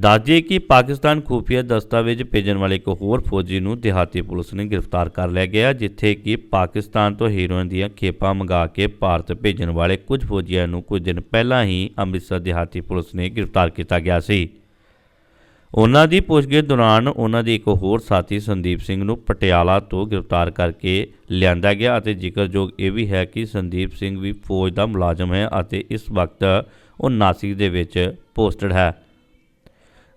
ਦੱਸਦੀਏ ਕਿ ਪਾਕਿਸਤਾਨ ਖੂਫੀਆ ਦਸਤਾਵੇਜ਼ ਭੇਜਣ ਵਾਲੇ ਇੱਕ ਹੋਰ ਫੌਜੀ ਨੂੰ ਦਿਹਾਤੀ ਪੁਲਿਸ ਨੇ ਗ੍ਰਿਫਤਾਰ ਕਰ ਲਿਆ ਗਿਆ, ਜਿੱਥੇ ਕਿ ਪਾਕਿਸਤਾਨ ਤੋਂ ਹੀਰੋਇਨ ਦੀਆਂ ਖੇਪਾਂ ਮੰਗਾ ਕੇ ਭਾਰਤ ਭੇਜਣ ਵਾਲੇ ਕੁਝ ਫੌਜੀਆਂ ਨੂੰ ਕੁਝ ਦਿਨ ਪਹਿਲਾਂ ਹੀ ਅੰਮ੍ਰਿਤਸਰ ਦਿਹਾਤੀ ਪੁਲਿਸ ਨੇ ਗ੍ਰਿਫਤਾਰ ਕੀਤਾ ਗਿਆ ਸੀ। ਉਹਨਾਂ ਦੀ ਪੁੱਛਗਿੱਛ ਦੌਰਾਨ ਉਹਨਾਂ ਦੇ ਇੱਕ ਹੋਰ ਸਾਥੀ ਸੰਦੀਪ ਸਿੰਘ ਨੂੰ ਪਟਿਆਲਾ ਤੋਂ ਗ੍ਰਿਫਤਾਰ ਕਰਕੇ ਲਿਆਂਦਾ ਗਿਆ ਅਤੇ ਜ਼ਿਕਰਯੋਗ ਇਹ ਵੀ ਹੈ ਕਿ ਸੰਦੀਪ ਸਿੰਘ ਵੀ ਫੌਜ ਦਾ ਮੁਲਾਜ਼ਮ ਹੈ ਅਤੇ ਇਸ ਵਕਤ ਉਹ ਨਾਸਿਕ ਦੇ ਵਿੱਚ ਪੋਸਟਡ ਹੈ।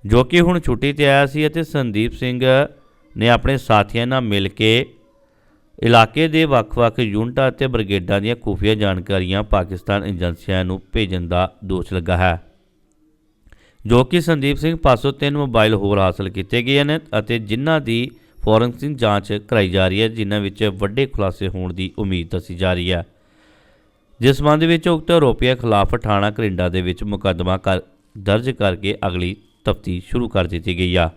ਜੋ ਕਿ ਹੁਣ ਛੁੱਟੀ ਤੇ ਆਇਆ ਸੀ ਅਤੇ ਸੰਦੀਪ ਸਿੰਘ ਨੇ ਆਪਣੇ ਸਾਥੀਆਂ ਨਾਲ ਮਿਲ ਕੇ ਇਲਾਕੇ ਦੇ ਵੱਖ-ਵੱਖ ਯੂਨਿਟਾਂ ਅਤੇ ਬ੍ਰਿਗੇਡਾਂ ਦੀਆਂ ਖੁਫੀਆ ਜਾਣਕਾਰੀਆਂ ਪਾਕਿਸਤਾਨ ਏਜੰਸੀਆਂ ਨੂੰ ਭੇਜਣ ਦਾ ਦੋਸ਼ ਲੱਗਾ ਹੈ। ਜੋ ਕਿ ਸੰਦੀਪ ਸਿੰਘ ਪਾਸੋਂ ਤਿੰਨ ਮੋਬਾਈਲ ਹੋਰ ਹਾਸਲ ਕੀਤੇ ਗਏ ਨੇ ਅਤੇ ਜਿਨ੍ਹਾਂ ਦੀ ਫੋਰੈਂਸਿਕ ਜਾਂਚ ਕਰਾਈ ਜਾ ਰਹੀ ਹੈ, ਜਿਨ੍ਹਾਂ ਵਿੱਚ ਵੱਡੇ ਖੁਲਾਸੇ ਹੋਣ ਦੀ ਉਮੀਦ ਦੱਸੀ ਜਾ ਰਹੀ ਹੈ। ਜਿਸ ਸੰਬੰਧ ਵਿੱਚ ਉਕਤ ਆਰੋਪੀਆਂ ਖਿਲਾਫ ਥਾਣਾ ਕਰਿੰਡਾ ਦੇ ਵਿੱਚ ਮੁਕੱਦਮਾ ਕਰ, ਦਰਜ ਕਰਕੇ ਅਗਲੀ ਤਫਤੀਸ਼ ਸ਼ੁਰੂ ਕਰ ਦਿੱਤੀ ਗਈ ਆ।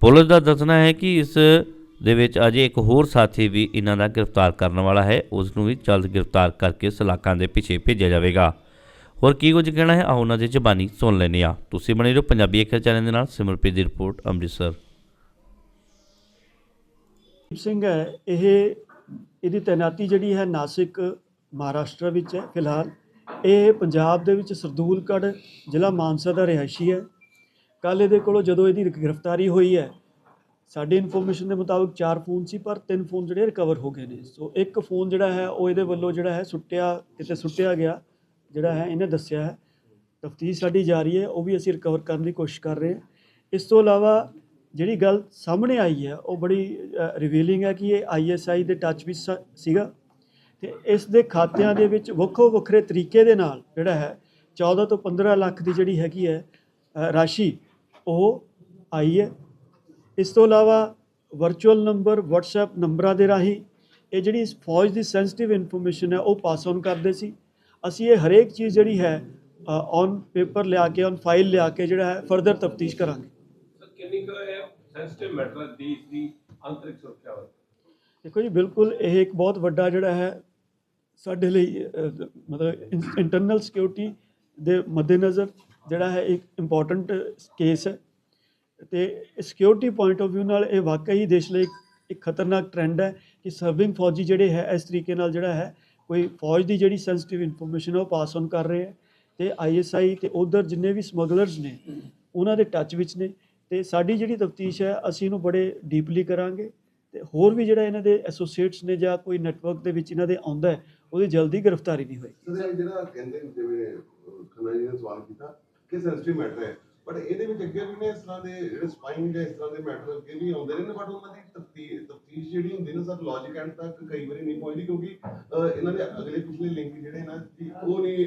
ਪੁਲਿਸ ਦਾ ਦੱਸਣਾ ਹੈ ਕਿ ਇਸ ਦੇ ਵਿੱਚ ਅਜੇ ਇੱਕ ਹੋਰ ਸਾਥੀ ਵੀ ਇਹਨਾਂ ਦਾ ਗ੍ਰਿਫਤਾਰ ਕਰਨ ਵਾਲਾ ਹੈ। ਉਸ ਨੂੰ ਵੀ ਜਲਦ ਗ੍ਰਿਫਤਾਰ ਕਰਕੇ ਸਲਾਖਾਂ ਦੇ ਪਿੱਛੇ ਭੇਜਿਆ ਜਾਵੇਗਾ। ਹੋਰ ਕੀ ਕੁਝ ਕਹਿਣਾ ਹੈ? ਆਓ ਉਹਨਾਂ ਦੀ ਜ਼ਬਾਨੀ ਸੁਣ ਲੈਂਦੇ ਆ ਤੁਸੀਂ ਬਣੇ ਰਹੋ ਪੰਜਾਬੀ ਅੱਖਰ ਚੈਨਲ ਦੇ ਨਾਲ। ਸਿਮਰਪ੍ਰੀਤ ਦੀ ਰਿਪੋਰਟ, ਅੰਮ੍ਰਿਤਸਰ। ਸਿੰਘ ਹੈ। ਇਹ, ਇਹਦੀ ਤੈਨਾਤੀ ਜਿਹੜੀ ਹੈ ਨਾਸਿਕ ਮਹਾਰਾਸ਼ਟਰ ਵਿੱਚ ਹੈ ਫਿਲਹਾਲ। ਇਹ ਪੰਜਾਬ ਦੇ ਵਿੱਚ ਸਰਦੂਲਗੜ੍ਹ ਜ਼ਿਲ੍ਹਾ ਮਾਨਸਾ ਦਾ ਰਿਹਾਇਸ਼ੀ ਹੈ। ਕੱਲ੍ਹ ਇਹਦੇ ਕੋਲੋਂ ਜਦੋਂ ਇਹਦੀ ਗ੍ਰਿਫਤਾਰੀ ਹੋਈ ਹੈ, ਸਾਡੀ ਇਨਫੋਰਮੇਸ਼ਨ ਦੇ ਮੁਤਾਬਕ ਚਾਰ ਫੋਨ ਸੀ, ਪਰ ਤਿੰਨ ਫੋਨ ਜਿਹੜੇ ਰਿਕਵਰ ਹੋ ਗਏ ਨੇ। ਸੋ ਇੱਕ ਫੋਨ ਜਿਹੜਾ ਹੈ, ਉਹ ਇਹਦੇ ਵੱਲੋਂ ਜਿਹੜਾ ਹੈ ਸੁੱਟਿਆ, ਕਿਤੇ ਸੁੱਟਿਆ ਗਿਆ, ਜਿਹੜਾ ਹੈ, ਇਹਨੇ ਦੱਸਿਆ ਹੈ। ਤਫਤੀਸ਼ ਸਾਡੀ ਜਾਰੀ ਹੈ, ਉਹ ਵੀ ਅਸੀਂ ਰਿਕਵਰ ਕਰਨ ਦੀ ਕੋਸ਼ਿਸ਼ ਕਰ ਰਹੇ ਹਾਂ। ਇਸ ਤੋਂ ਇਲਾਵਾ ਜਿਹੜੀ ਗੱਲ ਸਾਹਮਣੇ ਆਈ ਹੈ, ਉਹ ਬੜੀ ਰਿਵੀਲਿੰਗ ਹੈ ਕਿ ਇਹ ਆਈਐਸਆਈ ਦੇ ਟੱਚ ਵਿੱਚ ਸ- ਸੀਗਾ। ਤੇ ਇਸ ਦੇ ਖਾਤਿਆਂ ਦੇ ਵਿੱਚ ਵੱਖੋ ਵੱਖਰੇ ਤਰੀਕੇ ਦੇ ਨਾਲ ਜਿਹੜਾ ਹੈ 14 ਤੋਂ 15 ਲੱਖ ਦੀ ਜਿਹੜੀ ਹੈਗੀ ਹੈ ਰਾਸ਼ੀ ਉਹ ਆਈ ਹੈ। ਇਸ ਤੋਂ ਇਲਾਵਾ ਵਰਚੁਅਲ ਨੰਬਰ WhatsApp ਨੰਬਰਾਂ ਦੇ ਰਾਹੀਂ ਇਹ ਜਿਹੜੀ ਫੌਜ ਦੀ ਸੈਂਸਿਟਿਵ ਇਨਫੋਰਮੇਸ਼ਨ ਹੈ ਉਹ ਪਾਸ ਔਨ ਕਰਦੇ ਸੀ। ਅਸੀਂ ਇਹ ਹਰੇਕ ਚੀਜ਼ ਜਿਹੜੀ ਹੈ ਔਨ ਪੇਪਰ ਲਿਆ ਕੇ ਔਨ ਫਾਈਲ ਲਿਆ ਕੇ ਜਿਹੜਾ ਹੈ ਫਰਦਰ ਤਫਤੀਸ਼ ਕਰਾਂਗੇ। ਕਿੰਨੀ ਸੈਂਸਿਟਿਵ ਮੈਟਰ ਦੀ ਸੁਰੱਖਿਆ ਬਾਰੇ ਦੇਖੋ ਜੀ ਬਿਲਕੁਲ ਇਹ ਇੱਕ ਬਹੁਤ ਵੱਡਾ ਜਿਹੜਾ ਹੈ ਸਾਡੇ ਲਈ ਮਤਲਬ ਇੰਟਰਨਲ ਸਿਕਿਉਰਿਟੀ ਦੇ ਮੱਦੇਨਜ਼ਰ ਜਿਹੜਾ ਹੈ ਇੱਕ ਇੰਪੋਰਟੈਂਟ ਕੇਸ ਹੈ ਤੇ ਸਿਕਿਉਰਿਟੀ ਪੁਆਇੰਟ ਆਫ View ਨਾਲ ਇਹ ਵਾਕਈ ਦੇਸ਼ ਲਈ ਇੱਕ- ਖਤਰਨਾਕ ਟ੍ਰੈਂਡ ਹੈ ਕਿ ਸਰਵਿੰਗ ਫੌਜੀ ਜਿਹੜੇ ਹੈ, ਇਸ ਤਰੀਕੇ ਨਾਲ ਜਿਹੜਾ ਹੈ, ਕੋਈ ਫੌਜ ਦੀ ਜਿਹੜੀ ਸੈਂਸਿਟਿਵ ਇਨਫੋਰਮੇਸ਼ਨ ਉਹ ਪਾਸ ਔਨ ਕਰ ਰਹੇ ਹੈ ਤੇ ਆਈਐਸਆਈ ਤੇ ਉਧਰ ਜਿੰਨੇ ਵੀ ਸਮਗਲਰਸ ਨੇ, ਉਹਨਾਂ ਦੇ ਟੱਚ ਵਿੱਚ ਨੇ ਤੇ ਸਾਡੀ ਜਿਹੜੀ ਤਫਤੀਸ਼ ਹੈ, ਅਸੀਂ ਇਹਨੂੰ ਬੜੇ ਡੀਪਲੀ ਕਰਾਂਗੇ ਤੇ ਹੋਰ ਵੀ ਜਿਹੜਾ ਇਹਨਾਂ ਦੇ ਐਸੋਸੀਏਟਸ ਨੇ ਜਾਂ ਕੋਈ ਨੈਟਵਰਕ ਦੇ ਵਿੱਚ ਇਹਨਾਂ ਦੇ ਆਉਂਦਾ ਉਹਦੀ ਜਲਦੀ ਗ੍ਰਿਫਤਾਰੀ ਨਹੀਂ ਹੋਏਗੀ। ਜਿਹੜਾ ਕਹਿੰਦੇ ਜਿਵੇਂ ਖੰਨਾ ਜੀ ਨੇ ਸਵਾਲ ਕੀਤਾ ਕਿ ਸੈਂਸਿਟਿਵ ਮੈਟਰ ਹੈ। ਬਟ ਇਹਦੇ ਵਿੱਚ ਅੱਗੇ ਵੀ ਨੇ ਇਸ ਤਰ੍ਹਾਂ ਦੇ ਜਿਹੜੇ ਸਪਾਈਨ ਜਾਂ ਇਸ ਤਰ੍ਹਾਂ ਦੇ ਮੈਟਰ ਅੱਗੇ ਵੀ ਆਉਂਦੇ ਨੇ ਬਟ ਉਹਨਾਂ ਦੀ ਤਫਤੀਸ਼ ਤਫਤੀਸ਼ ਜਿਹੜੀ ਹੁੰਦੀ ਨਾ ਸਰ ਲੌਜੀਕ ਐਂਡ ਤੱਕ ਕਈ ਵਾਰੀ ਨਹੀਂ ਪਹੁੰਚਦੀ ਕਿਉਂਕਿ ਇਹਨਾਂ ਦੇ ਅਗਲੇ ਪਿਛਲੇ ਲਿੰਕ ਜਿਹੜੇ ਨਾ ਉਹ ਨਹੀਂ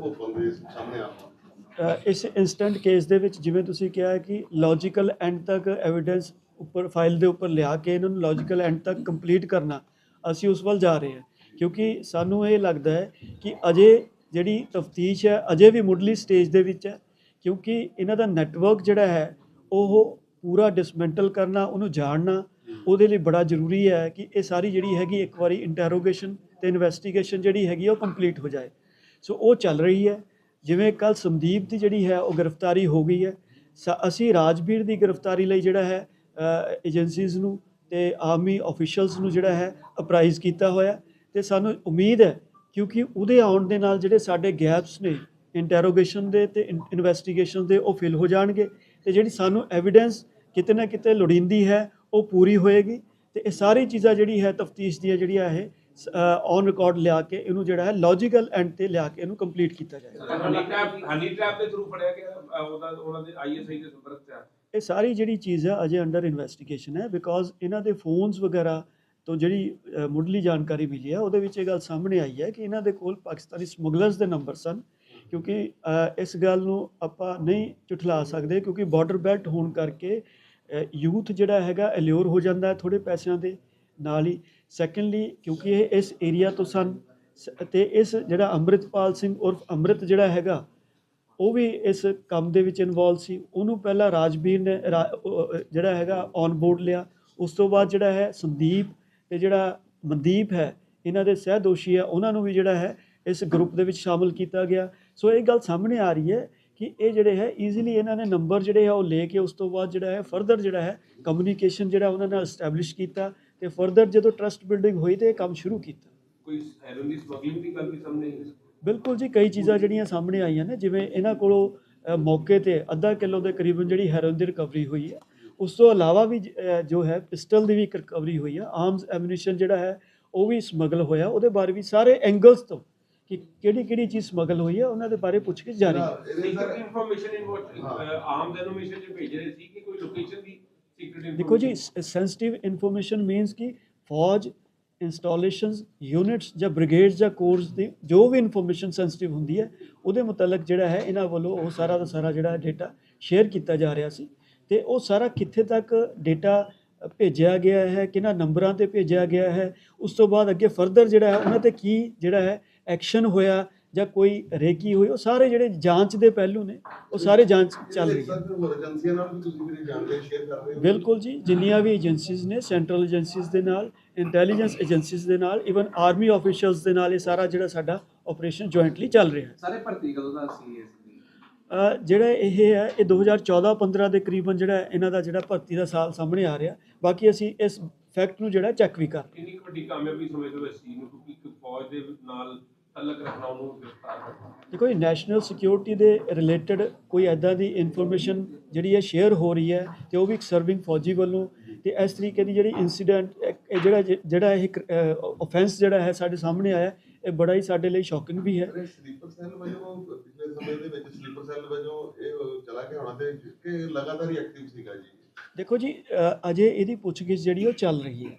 ਹੋ ਪਾਉਂਦੇ ਸਾਹਮਣੇ ਆ। ਇਸ ਇਨਸਟੈਂਟ ਕੇਸ ਦੇ ਵਿੱਚ ਜਿਵੇਂ ਤੁਸੀਂ ਕਿਹਾ ਕਿ ਲੌਜੀਕਲ ਐਂਡ ਤੱਕ ਐਵੀਡੈਂਸ ਉੱਪਰ ਫਾਈਲ ਦੇ ਉੱਪਰ ਲਿਆ ਕੇ ਇਹਨਾਂ ਨੂੰ ਲੌਜੀਕਲ ਐਂਡ ਤੱਕ ਕੰਪਲੀਟ ਕਰਨਾ, ਅਸੀਂ ਉਸ ਵੱਲ ਜਾ ਰਹੇ ਹਾਂ। ਕਿਉਂਕਿ ਸਾਨੂੰ ਇਹ ਲੱਗਦਾ ਹੈ ਕਿ ਅਜੇ ਜਿਹੜੀ ਤਫਤੀਸ਼ ਹੈ, ਅਜੇ ਵੀ ਮੁੱਢਲੀ ਸਟੇਜ ਦੇ ਵਿੱਚ ਹੈ, ਕਿਉਂਕਿ ਇਹਨਾਂ ਦਾ ਨੈਟਵਰਕ ਜਿਹੜਾ ਹੈ, ਉਹ ਪੂਰਾ ਡਿਸਮੈਂਟਲ ਕਰਨਾ, ਉਹਨੂੰ ਜਾਣਨਾ ਉਹਦੇ ਲਈ ਬੜਾ ਜ਼ਰੂਰੀ ਹੈ ਕਿ ਇਹ ਸਾਰੀ ਜਿਹੜੀ ਹੈਗੀ ਇੱਕ ਵਾਰੀ ਇੰਟਰੋਗੇਸ਼ਨ ਤੇ ਇਨਵੈਸਟੀਗੇਸ਼ਨ ਜਿਹੜੀ ਹੈਗੀ ਉਹ ਕੰਪਲੀਟ ਹੋ ਜਾਏ। ਸੋ ਉਹ ਚੱਲ ਰਹੀ ਹੈ। ਜਿਵੇਂ ਕੱਲ ਸੰਦੀਪ ਦੀ ਜਿਹੜੀ ਹੈ, ਉਹ ਗ੍ਰਿਫਤਾਰੀ ਹੋ ਗਈ ਹੈ। ਸ- ਅਸੀਂ ਰਾਜਵੀਰ ਦੀ ਗ੍ਰਿਫਤਾਰੀ ਲਈ ਜਿਹੜਾ ਹੈ ਏਜੰਸੀਜ਼ ਨੂੰ ਤੇ ਆਰਮੀ ਅਫੀਸ਼ੀਅਲਸ ਨੂੰ ਜਿਹੜਾ ਹੈ ਅਪਰਾਈਜ਼ ਕੀਤਾ ਹੋਇਆ ਤੇ ਸਾਨੂੰ ਉਮੀਦ ਹੈ ਕਿਉਂਕਿ ਉਹਦੇ ਆਉਣ ਦੇ ਨਾਲ ਜਿਹੜੇ ਸਾਡੇ ਗੈਪਸ ਨੇ ਇੰਟਰੋਗੇਸ਼ਨ ਦੇ ਤੇ ਇਨਵੈਸਟੀਗੇਸ਼ਨ ਦੇ ਉਹ ਫਿਲ ਹੋ ਜਾਣਗੇ ਤੇ ਜਿਹੜੀ ਸਾਨੂੰ ਐਵੀਡੈਂਸ ਕਿਤੇ ਨਾ ਕਿਤੇ ਲੋੜੀਂਦੀ ਹੈ ਉਹ ਪੂਰੀ ਹੋਏਗੀ ਤੇ ਇਹ ਸਾਰੀ ਚੀਜ਼ਾਂ ਜਿਹੜੀ ਹੈ ਤਫਤੀਸ਼ ਦੀਆਂ ਜਿਹੜੀਆਂ ਇਹ ਔਨ ਰਿਕਾਰਡ ਲਿਆ ਕੇ ਇਹਨੂੰ ਜਿਹੜਾ ਹੈ ਲੌਜੀਕਲ ਐਂਡ ਤੇ ਲਿਆ ਕੇ ਇਹਨੂੰ ਕੰਪਲੀਟ ਕੀਤਾ ਜਾਏਗਾ ਹਨੀ ਟ੍ਰੈਪ ਦੇ ਥਰੂ ਫੜਿਆ ਗਿਆ ਉਹਦਾ ਉਹਨਾਂ ਦੇ ਆਈਐਸਆਈ ਦੇ ਸੰਪਰਕ ਚ ਆ। ਇਹ ਸਾਰੀ ਜਿਹੜੀ ਚੀਜ਼ ਹੈ ਅਜੇ ਅੰਡਰ ਇਨਵੈਸਟੀਗੇਸ਼ਨ ਹੈ ਬਿਕੋਜ਼ ਇਹਨਾਂ ਦੇ ਫੋਨਸ ਵਗੈਰਾ ਤੋਂ ਜਿਹੜੀ ਮੁੱਢਲੀ ਜਾਣਕਾਰੀ ਮਿਲੀ ਹੈ, ਉਹਦੇ ਵਿੱਚ ਇਹ ਗੱਲ ਸਾਹਮਣੇ ਆਈ ਹੈ ਕਿ ਇਹਨਾਂ ਦੇ ਕੋਲ ਪਾਕਿਸਤਾਨੀ ਸਮਗਲਰਸ ਦੇ ਨੰਬਰ ਸਨ, ਕਿਉਂਕਿ ਇਸ ਗੱਲ ਨੂੰ ਆਪਾਂ ਨਹੀਂ ਝੁਠਲਾ ਸਕਦੇ ਕਿਉਂਕਿ ਬਾਰਡਰ ਬੈਲਟ ਹੋਣ ਕਰਕੇ ਯੂਥ ਜਿਹੜਾ ਹੈਗਾ ਅਲਿਓਰ ਹੋ ਜਾਂਦਾ ਹੈ ਥੋੜੇ ਪੈਸਿਆਂ ਦੇ ਨਾਲ ਹੀ। ਸੈਕੰਡਲੀ ਕਿਉਂਕਿ ਇਹ ਇਸ ਏਰੀਆ ਤੋਂ ਸਨ, ਸ- ਤੇ ਇਸ ਜਿਹੜਾ ਅੰਮ੍ਰਿਤਪਾਲ ਸਿੰਘ ਉਰਫ ਅੰਮ੍ਰਿਤ ਜਿਹੜਾ ਹੈਗਾ, ਉਹ ਵੀ ਇਸ ਕੰਮ ਦੇ ਵਿੱਚ ਇਨਵੋਲਵ ਸੀ। ਉਹਨੂੰ ਪਹਿਲਾਂ ਰਾਜਵੀਰ ਨੇ ਰਾ- ਜਿਹੜਾ ਹੈਗਾ ਔਨ ਬੋਰਡ ਲਿਆ। ਉਸ ਤੋਂ ਬਾਅਦ ਜਿਹੜਾ ਹੈ ਸੰਦੀਪ ਤੇ ਜਿਹੜਾ ਮਨਦੀਪ ਹੈ ਇਹਨਾਂ ਦੇ ਸਹਿ ਦੋਸ਼ੀ ਹੈ ਉਹਨਾਂ ਨੂੰ ਵੀ ਜਿਹੜਾ ਹੈ ਇਸ ਗਰੁੱਪ ਦੇ ਵਿੱਚ ਸ਼ਾਮਲ ਕੀਤਾ ਗਿਆ। ਸੋ ਇਹ ਗੱਲ ਸਾਹਮਣੇ ਆ ਰਹੀ ਹੈ ਕਿ ਇਹ ਜਿਹੜੇ ਹੈ ਈਜ਼ੀਲੀ ਇਹਨਾਂ ਨੇ ਨੰਬਰ ਜਿਹੜੇ ਆ ਉਹ ਲੈ ਕੇ ਉਸ ਤੋਂ ਬਾਅਦ ਜਿਹੜਾ ਹੈ ਫਰਦਰ ਜਿਹੜਾ ਹੈ ਕਮਿਊਨੀਕੇਸ਼ਨ ਜਿਹੜਾ ਉਹਨਾਂ ਨਾਲ ਐਸਟੈਬਲਿਸ਼ ਕੀਤਾ ਤੇ ਫਰਦਰ ਜਦੋਂ ਟਰਸਟ ਬਿਲਡਿੰਗ ਹੋਈ ਤੇ ਇਹ ਕੰਮ ਸ਼ੁਰੂ ਕੀਤਾ। ਕੋਈ ਹੈਰੋਇਨ ਦੀ ਸਮਗਲਿੰਗ ਦੀ ਗੱਲ ਵੀ ਸਾਹਮਣੇ ਆਈ ਬਿਲਕੁਲ ਜੀ ਕਈ ਚੀਜ਼ਾਂ ਜਿਹੜੀਆਂ ਸਾਹਮਣੇ ਆਈਆਂ ਨੇ ਜਿਵੇਂ ਇਹਨਾਂ ਕੋਲੋਂ ਮੌਕੇ ਤੇ ਅੱਧਾ ਕਿਲੋ ਦੇ ਕਰੀਬਨ ਜਿਹੜੀ ਹੈਰੋਇਨ ਦੀ ਰਿਕਵਰੀ ਹੋਈ ਹੈ ਉਸ ਤੋਂ ਇਲਾਵਾ ਵੀ ਜ- ਹੈ ਪਿਸਟਲ ਦੀ ਵੀ ਇੱਕ ਰਿਕਵਰੀ ਹੋਈ ਹੈ ਆਰਮਸ ਐਮੂਨੀਸ਼ਨ ਜਿਹੜਾ ਹੈ ਉਹ ਵੀ ਸਮਗਲ ਹੋਇਆ। ਉਹਦੇ ਬਾਰੇ ਵੀ ਸਾਰੇ ਐਂਗਲਸ ਤੋਂ ਕਿ ਕਿਹੜੀ ਕਿਹੜੀ ਚੀਜ਼ ਸਮਗਲ ਹੋਈ ਹੈ ਉਹਨਾਂ ਦੇ ਬਾਰੇ ਜਾਰੀ ਇਹਦੇ ਸੀਕ੍ਰੀਟ ਸਰ ਇਨਫੋਰਮੇਸ਼ਨ। ਆਮ ਡੈਨੋਮੀਨੇਸ਼ਨ ਚ ਭੇਜ ਰਹੇ ਸੀ ਕਿ ਕੋਈ ਲੋਕੇਸ਼ਨ ਦੀ ਸੀਕ੍ਰੀਟ ਦੇਖੋ ਜੀ ਸੈਂਸਿਟਿਵ ਇਨਫੋਰਮੇਸ਼ਨ ਮੀਨਸ ਕਿ ਫੌਜ ਇੰਸਟਾਲੇਸ਼ਨਸ ਯੂਨਿਟਸ ਜਾਂ ਬ੍ਰਿਗੇਡਸ ਜਾਂ ਕੋਰਸ ਦੀ ਜੋ ਵੀ ਇਨਫੋਰਮੇਸ਼ਨ ਸੈਂਸਿਟਿਵ ਹੁੰਦੀ ਹੈ ਉਹਦੇ ਮੁਤਲਕ ਜਿਹੜਾ ਹੈ ਇਹਨਾਂ ਵੱਲੋਂ ਉਹ ਸਾਰਾ ਦਾ ਸਾਰਾ ਜਿਹੜਾ ਡਾਟਾ ਸ਼ੇਅਰ ਕੀਤਾ ਜਾ ਰਿਹਾ ਸੀ। ਤੇ ਉਹ ਸਾਰਾ ਕਿੱਥੇ ਤੱਕ ਡਾਟਾ ਭੇਜਿਆ ਗਿਆ ਹੈ ਕਿਹਨਾਂ ਨੰਬਰਾਂ ਤੇ ਭੇਜਿਆ ਗਿਆ ਹੈ ਉਸ ਤੋਂ ਬਾਅਦ ਅੱਗੇ ਫਰਦਰ ਜਿਹੜਾ ਹੈ ਉਹਨਾਂ ਤੇ ਕੀ ਜਿਹੜਾ ਹੈ ਐਕਸ਼ਨ ਹੋਇਆ ਜਾਂ ਕੋਈ ਰੇਕੀ ਹੋਈ ਉਹ ਸਾਰੇ ਜਿਹੜੇ ਜਾਂਚ ਦੇ ਪਹਿਲੂ ਨੇ ਉਹ ਸਾਰੇ ਜਾਂਚ ਚੱਲ ਰਹੀ ਹੈ ਸਰ ਹੋਰ ਏਜੰਸੀਆਂ ਨਾਲ ਵੀ ਤੁਸੀਂ ਮੇਰੀ ਜਾਣਕਾਰੀ ਸ਼ੇਅਰ ਕਰ ਰਹੇ ਹੋ। ਬਿਲਕੁਲ ਜੀ ਜਿੰਨੀਆਂ ਵੀ ਏਜੰਸੀਜ਼ ਨੇ ਸੈਂਟਰਲ ਏਜੰਸੀਜ਼ ਦੇ ਨਾਲ ਇੰਟੈਲੀਜੈਂਸ ਏਜੰਸੀਜ਼ ਦੇ ਨਾਲ ਇਵਨ ਆਰਮੀ ਆਫੀਸ਼ੀਅਲਸ ਦੇ ਨਾਲ ਇਹ ਸਾਰਾ ਜਿਹੜਾ ਸਾਡਾ ਆਪਰੇਸ਼ਨ ਜੁਆਇੰਟਲੀ ਚੱਲ ਰਿਹਾ ਹੈ। ਸਾਰੇ ਭਰਤੀ ਕਦੋਂ ਦਾ ਸੀ ਜਿਹੜਾ ਇਹ ਹੈ ਇਹ 2014-15 ਦੇ ਕਰੀਬਨ ਜਿਹੜਾ ਇਹਨਾਂ ਦਾ ਜਿਹੜਾ ਭਰਤੀ ਦਾ ਸਾਲ ਸਾਹਮਣੇ ਆ ਰਿਹਾ। ਬਾਕੀ ਅਸੀਂ ਇਸ ਫੈਕਟ ਨੂੰ ਜਿਹੜਾ ਚੈੱਕ ਵੀ ਕਰ ਕਿੰਨੀ ਵੱਡੀ ਕਾਮਯਾਬੀ ਸਮਝਦੇ ਹੋ ਇਸ ਚੀਜ਼ ਨੂੰ? ਕਿਉਂਕਿ ਇੱਕ ਫੌਜ ਦੇ ਨਾਲ ਤਲਕ ਰੱਖਣਾ ਉਹਨੂੰ ਗ੍ਰਿਫਤਾਰ ਕਰਨਾ। ਦੇਖੋ ਇਹ ਨੈਸ਼ਨਲ ਸਿਕਿਉਰਿਟੀ ਦੇ ਰਿਲੇਟਡ ਕੋਈ ਐਦਾਂ ਦੀ ਇਨਫੋਰਮੇਸ਼ਨ ਜਿਹੜੀ ਹੈ ਸ਼ੇਅਰ ਹੋ ਰਹੀ ਹੈ ਤੇ ਉਹ ਵੀ ਇੱਕ ਸਰਵਿੰਗ ਫੌਜੀ ਵੱਲੋਂ। ਤੇ ਇਸ ਤਰੀਕੇ ਦੀ ਜਿਹੜੀ ਇਨਸੀਡੈਂਟ ਇਹ ਜਿਹੜਾ ਜਿਹੜਾ ਇਹ ਆਫੈਂਸ ਜਿਹੜਾ ਹੈ ਸਾਡੇ ਸਾਹਮਣੇ ਆਇਆ ਇਹ ਬੜਾ ਹੀ ਸਾਡੇ ਲਈ ਸ਼ੌਕਿੰਗ ਵੀ ਹੈ। ਸਮੇਂ ਦੇ ਵਿੱਚ ਸਲੀਪਰ ਸੈੱਲ ਵਜੋਂ ਇਹ ਚਲਾ ਕੇ ਆਉਣਾ ਤੇ ਕਿ ਲਗਾਤਾਰ ਹੀ ਐਕਟਿਵ ਸੀਗਾ ਜੀ। ਦੇਖੋ ਜੀ ਅ, ਅਜੇ ਇਹਦੀ ਪੁੱਛਗਿੱਛ ਜਿਹੜੀ ਉਹ ਚੱਲ ਰਹੀ ਹੈ।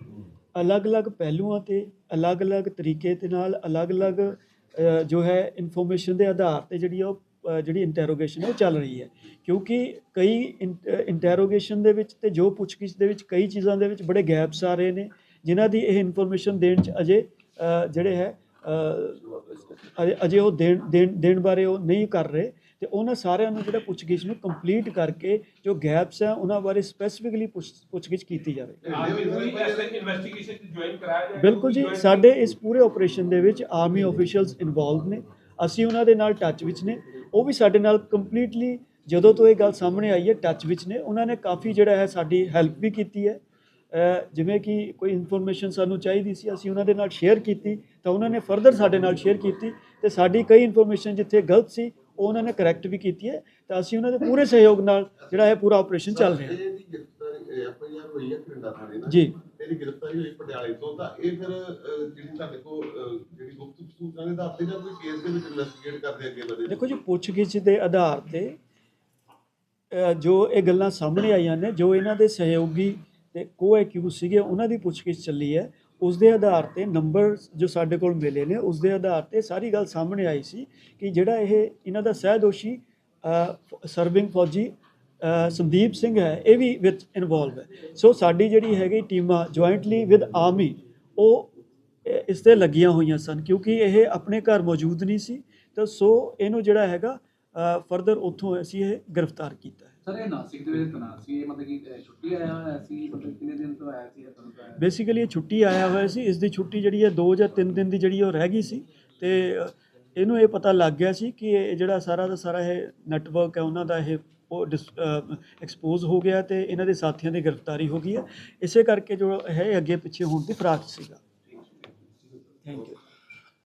ਅਲੱਗ-ਅਲੱਗ ਪਹਿਲੂਆਂ ਤੇ ਅਲੱਗ-ਅਲੱਗ ਤਰੀਕੇ ਦੇ ਨਾਲ ਅਲੱਗ-ਅਲੱਗ ਅ, ਜੋ ਹੈ ਇਨਫੋਰਮੇਸ਼ਨ ਦੇ ਆਧਾਰ ਤੇ ਜਿਹੜੀ ਉਹ ਅ, ਜਿਹੜੀ ਇੰਟਰੋਗੇਸ਼ਨ ਉਹ ਚੱਲ ਰਹੀ ਹੈ। ਕਿਉਂਕਿ ਕਈ ਇੰਟਰੋਗੇਸ਼ਨ ਦੇ ਵਿੱਚ ਤੇ ਜੋ ਪੁੱਛਗਿੱਛ ਦੇ ਵਿੱਚ ਕਈ ਚੀਜ਼ਾਂ ਦੇ ਵਿੱਚ ਬੜੇ ਗੈਪਸ ਆ ਰਹੇ ਨੇ ਜਿਨ੍ਹਾਂ ਦੀ ਇਹ ਇਨਫੋਰਮੇਸ਼ਨ ਦੇਣ ਚ ਅਜੇ ਅ, ਜਿਹੜੇ ਹੈ ਅਜੇ- ਉਹ ਦੇਣ ਦੇਣ ਬਾਰੇ ਉਹ ਨਹੀਂ ਕਰ ਰਹੇ ਤੇ ਉਹਨਾਂ ਸਾਰਿਆਂ ਨੂੰ ਜਿਹੜਾ ਪੁੱਛਗਿੱਛ ਨੂੰ ਕੰਪਲੀਟ ਕਰਕੇ ਜੋ ਗੈਪਸ ਹੈ ਉਹਨਾਂ ਬਾਰੇ ਸਪੈਸੀਫਿਕਲੀ ਪੁੱਛਗਿੱਛ ਕੀਤੀ ਜਾਵੇ। ਬਿਲਕੁਲ ਜੀ ਸਾਡੇ ਇਸ ਪੂਰੇ ਆਪਰੇਸ਼ਨ ਦੇ ਵਿੱਚ ਆਰਮੀ ਆਫੀਸ਼ੀਅਲਸ ਇਨਵੋਲਵ ਨੇ ਅਸੀਂ ਉਹਨਾਂ ਦੇ ਨਾਲ ਟੱਚ ਵਿੱਚ ਨੇ ਉਹ ਵੀ ਸਾਡੇ ਨਾਲ ਕੰਪਲੀਟਲੀ ਜਦੋਂ ਤੋਂ ਇਹ ਗੱਲ ਸਾਹਮਣੇ ਆਈ ਹੈ ਟੱਚ ਵਿੱਚ ਨੇ ਉਹਨਾਂ ਨੇ ਕਾਫੀ ਜਿਹੜਾ ਹੈ ਸਾਡੀ ਹੈਲਪ ਵੀ ਕੀਤੀ ਹੈ। ਜਿਵੇਂ ਕਿ ਕੋਈ ਇਨਫੋਰਮੇਸ਼ਨ ਸਾਨੂੰ ਚਾਹੀਦੀ ਸੀ ਅਸੀਂ ਉਹਨਾਂ ਦੇ ਨਾਲ ਸ਼ੇਅਰ ਕੀਤੀ ਤਾਂ ਉਹਨਾਂ ਨੇ ਫਰਦਰ ਸਾਡੇ ਨਾਲ ਸ਼ੇਅਰ ਕੀਤੀ ਤੇ ਸਾਡੀ ਕਈ ਇਨਫੋਰਮੇਸ਼ਨ ਜਿੱਥੇ ਗਲਤ ਸੀ ਉਹ ਉਹਨਾਂ ਨੇ ਕਰੈਕਟ ਵੀ ਕੀਤੀ ਹੈ ਤਾਂ ਅਸੀਂ ਉਹਨਾਂ ਦੇ ਪੂਰੇ ਸਹਿਯੋਗ ਨਾਲ ਜਿਹੜਾ ਹੈ ਪੂਰਾ ਆਪਰੇਸ਼ਨ ਚੱਲ ਰਿਹਾ ਹੈ। ਜੀ। ਇਹਦੀ ਗ੍ਰਿਫਤਾਰੀ ਹੋਈ ਪਟਿਆਲੇ ਤੋਂ ਤਾਂ ਇਹ ਫਿਰ ਅਹ, ਜਿਹੜੀ ਤੁਹਾਡੇ ਕੋਲ ਅਹ, ਜਿਹੜੀ ਗੁਪਤ ਸੂਚਨਾ ਦੇ ਆਧਾਰ ਤੇ ਜਾਂ ਕੋਈ ਕੇਸ ਦੇ ਵਿੱਚ ਇਨਵੈਸਟੀਗੇਟ ਕਰਦੇ ਅੱਗੇ ਵਧੇ। ਦੇਖੋ ਜੀ ਪੁੱਛਗਿੱਛ ਦੇ ਆਧਾਰ ਤੇ ਜੋ ਇਹ ਗੱਲਾਂ ਸਾਹਮਣੇ ਆਈਆਂ ਨੇ ਜੋ ਇਹਨਾਂ ਦੇ ਸਹਿਯੋਗੀ ਤੇ ਕੋ ਐਕਿਊਜ਼ ਸੀਗੇ, ਉਹਨਾਂ ਦੀ ਪੁੱਛਗਿੱਛ ਚੱਲੀ ਹੈ। ਉਸ ਦੇ ਆਧਾਰ ਤੇ ਨੰਬਰ ਜੋ ਸਾਡੇ ਕੋਲ ਮਿਲੇ ਨੇ ਉਸ ਦੇ ਆਧਾਰ ਤੇ ਸਾਰੀ ਗੱਲ ਸਾਹਮਣੇ ਆਈ ਸੀ ਕਿ ਜਿਹੜਾ ਇਹ ਇਹਨਾਂ ਦਾ ਸਹਿਦੋਸ਼ੀ ਸਰਵਿੰਗ ਫੌਜੀ ਸੰਦੀਪ ਸਿੰਘ ਹੈ, ਇਹ ਵੀ ਵਿੱਚ ਇਨਵੋਲਵ ਹੈ। ਸੋ ਸਾਡੀ ਜਿਹੜੀ ਹੈਗੀ ਟੀਮਾਂ ਜੁਆਇੰਟਲੀ ਵਿਦ ਆਰਮੀ ਉਹ ਇਸ ਤੇ ਲੱਗੀਆਂ ਹੋਈਆਂ ਸਨ ਕਿਉਂਕਿ ਇਹ ਆਪਣੇ ਘਰ ਮੌਜੂਦ ਨਹੀਂ ਸੀ। ਤਾਂ ਸੋ ਇਹਨੂੰ ਜਿਹੜਾ ਹੈਗਾ ਫਰਦਰ ਉੱਥੋਂ ਅਸੀਂ ਇਹ ਗ੍ਰਿਫਤਾਰ ਕੀਤਾ ਸਰ ਇਹ ਨਾਸਿਕ ਦੇ ਵਿੱਚ ਤਨਾਤ ਸੀ ਇਹ ਮਤਲਬ ਕਿ ਛੁੱਟੀ ਆਇਆ ਹੋਇਆ ਸੀ ਮਤਲਬ ਕਿੰਨੇ ਦਿਨ ਤੋਂ ਆਇਆ ਸੀ ਇਹ ਤੁਹਾਨੂੰ ਬੇਸਿਕਲੀ ਇਹ ਛੁੱਟੀ ਆਇਆ ਹੋਇਆ ਸੀ ਇਸ ਦੀ ਛੁੱਟੀ ਜਿਹੜੀ ਹੈ 2 ਜਾਂ 3 ਦਿਨ ਦੀ ਜਿਹੜੀ ਉਹ ਰਹਿ ਗਈ ਸੀ ਤੇ ਇਹਨੂੰ ਇਹ ਪਤਾ ਲੱਗ ਗਿਆ ਸੀ ਕਿ ਇਹ ਜਿਹੜਾ ਸਾਰਾ ਦਾ ਸਾਰਾ ਇਹ ਨੈਟਵਰਕ ਹੈ ਉਹਨਾਂ ਦਾ ਇਹ ਉਹ ਐਕਸਪੋਜ਼ ਹੋ ਗਿਆ ਤੇ ਇਹਨਾਂ ਦੇ ਸਾਥੀਆਂ ਦੀ ਗ੍ਰਿਫਤਾਰੀ ਹੋ ਗਈ ਹੈ। ਇਸੇ ਕਰਕੇ ਜੋ ਹੈ ਇਹ ਅੱਗੇ ਪਿੱਛੇ ਹੋਣ ਦੀ ਫਰਾਕ ਸੀਗਾ। Thank you